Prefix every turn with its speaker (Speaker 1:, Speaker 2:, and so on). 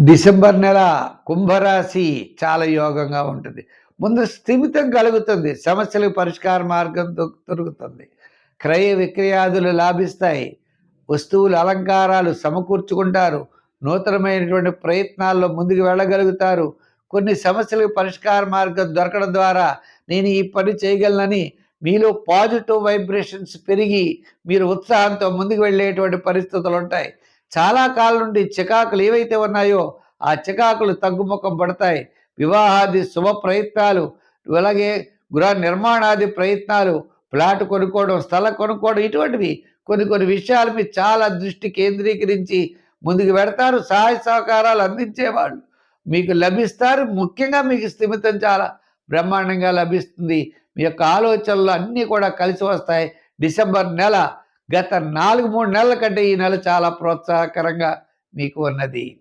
Speaker 1: December నెల కుంభరాశి చాలా యోగంగా ఉంటుంది. ముందు స్థిమితం కలుగుతుంది. సమస్యలకు పరిష్కార మార్గం దొ- దొరుకుతుంది. క్రయ విక్రయాదులు లాభిస్తాయి. వస్తువులు అలంకారాలు సమకూర్చుకుంటారు. నూతనమైనటువంటి ప్రయత్నాల్లో ముందుకు వెళ్ళగలుగుతారు. కొన్ని సమస్యలకు పరిష్కార మార్గం దొరకడం ద్వారా నేను ఈ పని చేయగలనని మీలో పాజిటివ్ వైబ్రేషన్స్ పెరిగి మీరు ఉత్సాహంతో ముందుకు వెళ్ళేటువంటి పరిస్థితులు ఉంటాయి. చాలా కాలం నుండి చికాకులు ఏవైతే ఉన్నాయో ఆ చికాకులు తగ్గుముఖం పడతాయి. వివాహాది శుభ ప్రయత్నాలు అలాగే గృహ నిర్మాణాది ప్రయత్నాలు ప్లాట్ కొనుక్కోవడం స్థలం కొనుక్కోవడం ఇటువంటివి కొన్ని కొన్ని విషయాల మీద చాలా దృష్టి కేంద్రీకరించి ముందుకు పెడతారు. సహాయ సహకారాలు అందించేవాళ్ళు మీకు లభిస్తారు. ముఖ్యంగా మీకు స్థిమితం చాలా బ్రహ్మాండంగా లభిస్తుంది. మీ యొక్క ఆలోచనలు అన్నీ కూడా కలిసి వస్తాయి. డిసెంబర్ నెల గత నాలుగు మూడు నెలల కంటే ఈ నెల చాలా ప్రోత్సాహకరంగా మీకు ఉన్నది.